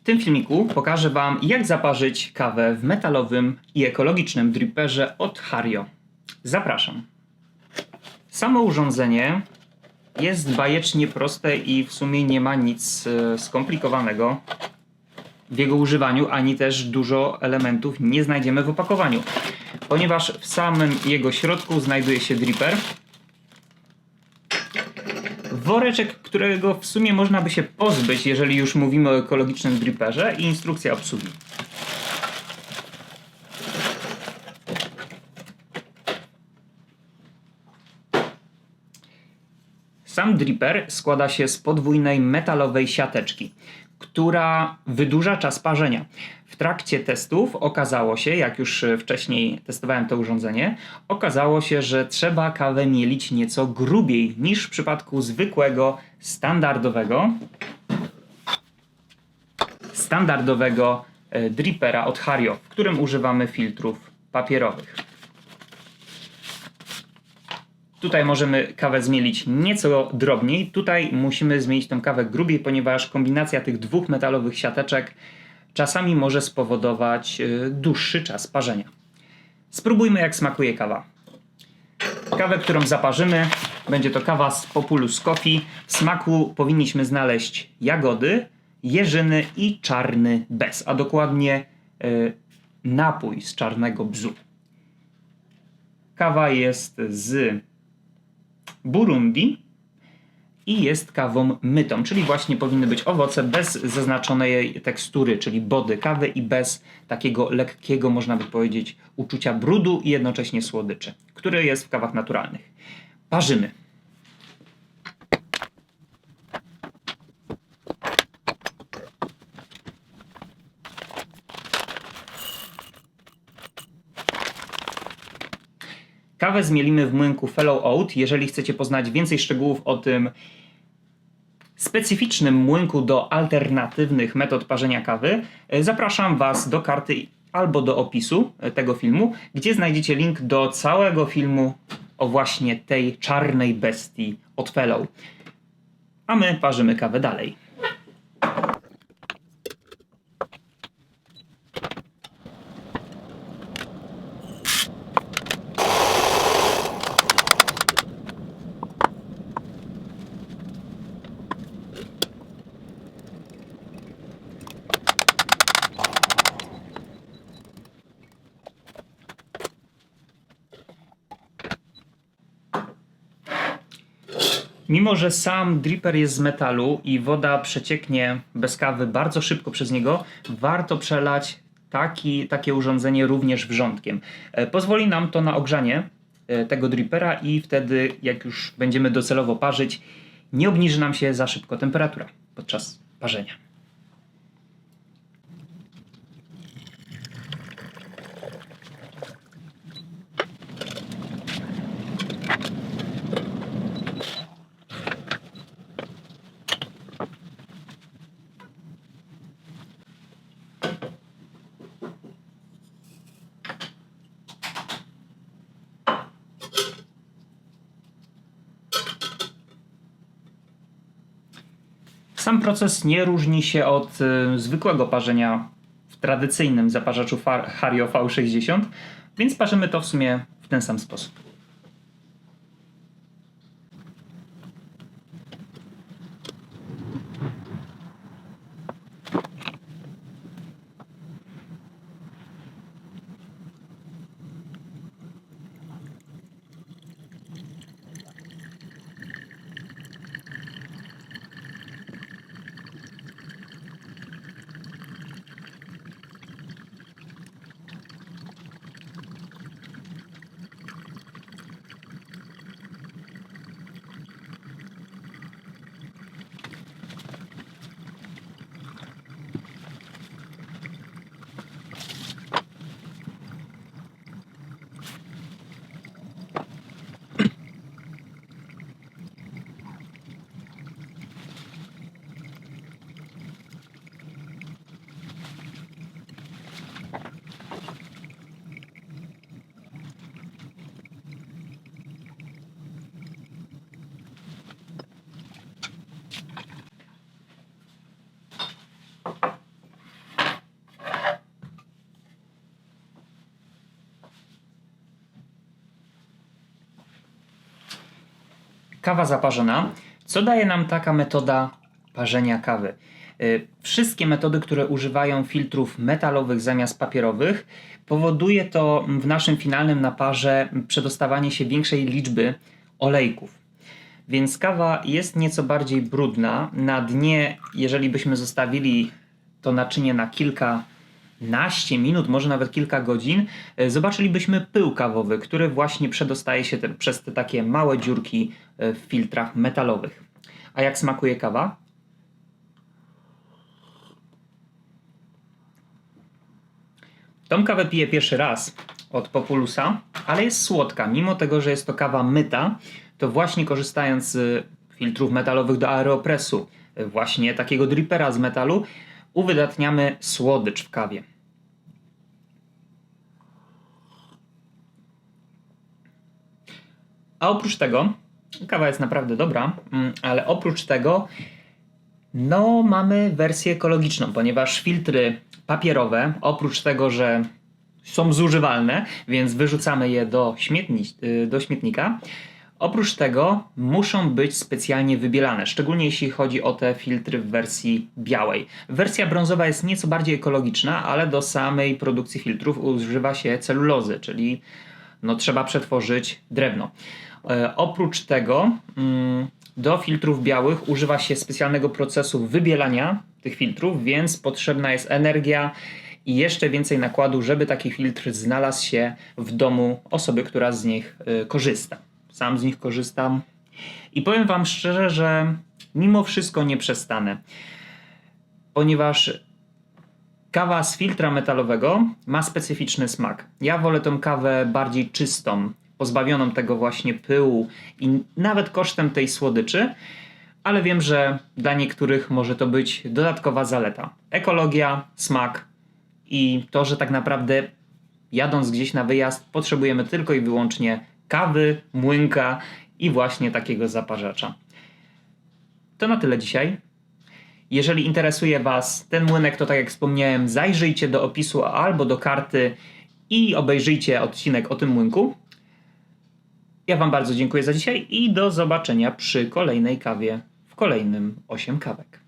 W tym filmiku pokażę Wam, jak zaparzyć kawę w metalowym i ekologicznym dripperze od Hario. Zapraszam. Samo urządzenie jest bajecznie proste i w sumie nie ma nic e, skomplikowanego w jego używaniu, ani też dużo elementów nie znajdziemy w opakowaniu. Ponieważ w samym jego środku znajduje się dripper, woreczek, którego w sumie można by się pozbyć, jeżeli już mówimy o ekologicznym dripperze i instrukcja obsługi. Sam dripper składa się z podwójnej metalowej siateczki, która wydłuża czas parzenia. W trakcie testów okazało się, jak już e, wcześniej testowałem to urządzenie, okazało się, że trzeba kawę mielić nieco grubiej niż w przypadku zwykłego, standardowego standardowego e, drippera od Hario, w którym używamy filtrów papierowych. Tutaj możemy kawę zmielić nieco drobniej. Tutaj musimy zmielić tą kawę grubiej, ponieważ kombinacja tych dwóch metalowych siateczek czasami może spowodować e, dłuższy czas parzenia. Spróbujmy jak smakuje kawa. Kawę, którą zaparzymy, będzie to kawa z Populus Coffee. W smaku powinniśmy znaleźć jagody, jeżyny i czarny bez, a dokładnie e, napój z czarnego bzu. Kawa jest z Burundi i jest kawą mytą, czyli właśnie powinny być owoce bez zaznaczonej tekstury, czyli body kawy i bez takiego lekkiego, można by powiedzieć, uczucia brudu i jednocześnie słodyczy, które jest w kawach naturalnych. Parzymy. Kawę zmielimy w młynku Fellow Oat. Jeżeli chcecie poznać więcej szczegółów o tym specyficznym młynku do alternatywnych metod parzenia kawy, e, zapraszam Was do karty albo do opisu e, tego filmu, gdzie znajdziecie link do całego filmu o właśnie tej czarnej bestii od Fellow. A my parzymy kawę dalej. Mimo, że sam dripper jest z metalu i woda przecieknie bez kawy bardzo szybko przez niego, warto przelać taki, takie urządzenie również wrzątkiem. E, Pozwoli nam to na ogrzanie e, tego drippera i wtedy, jak już będziemy docelowo parzyć, nie obniży nam się za szybko temperatura podczas parzenia. Sam proces nie różni się od y, zwykłego parzenia w tradycyjnym zaparzaczu Hario V60, więc parzymy to w sumie w ten sam sposób. Kawa zaparzona. Co daje nam taka metoda parzenia kawy? Y, Wszystkie metody, które używają filtrów metalowych zamiast papierowych, powoduje to w naszym finalnym naparze przedostawanie się większej liczby olejków. Więc kawa jest nieco bardziej brudna. Na dnie, jeżeli byśmy zostawili to naczynie na kilkanaście minut, może nawet kilka godzin, e, zobaczylibyśmy pył kawowy, który właśnie przedostaje się te, przez te takie małe dziurki e, w filtrach metalowych. A jak smakuje kawa? Tą kawę piję pierwszy raz od Populusa, ale jest słodka. Mimo tego, że jest to kawa myta, to właśnie korzystając z filtrów metalowych do aeropresu, właśnie takiego dripera z metalu, uwydatniamy słodycz w kawie. A oprócz tego, kawa jest naprawdę dobra, mm, ale oprócz tego, no mamy wersję ekologiczną, ponieważ filtry papierowe, oprócz tego, że są zużywalne, więc wyrzucamy je do, śmietni, y, do śmietnika. Oprócz tego muszą być specjalnie wybielane, szczególnie jeśli chodzi o te filtry w wersji białej. Wersja brązowa jest nieco bardziej ekologiczna, ale do samej produkcji filtrów używa się celulozy, czyli no, trzeba przetworzyć drewno. E, oprócz tego mm, do filtrów białych używa się specjalnego procesu wybielania tych filtrów, więc potrzebna jest energia i jeszcze więcej nakładu, żeby taki filtr znalazł się w domu osoby, która z nich y, korzysta. Sam z nich korzystam i powiem Wam szczerze, że mimo wszystko nie przestanę, ponieważ kawa z filtra metalowego ma specyficzny smak. Ja wolę tą kawę bardziej czystą, pozbawioną tego właśnie pyłu i nawet kosztem tej słodyczy, ale wiem, że dla niektórych może to być dodatkowa zaleta. Ekologia, smak i to, że tak naprawdę jadąc gdzieś na wyjazd potrzebujemy tylko i wyłącznie kawy, młynka i właśnie takiego zaparzacza. To na tyle dzisiaj. Jeżeli interesuje Was ten młynek, to tak jak wspomniałem, zajrzyjcie do opisu albo do karty i obejrzyjcie odcinek o tym młynku. Ja Wam bardzo dziękuję za dzisiaj i do zobaczenia przy kolejnej kawie w kolejnym 8 kawek.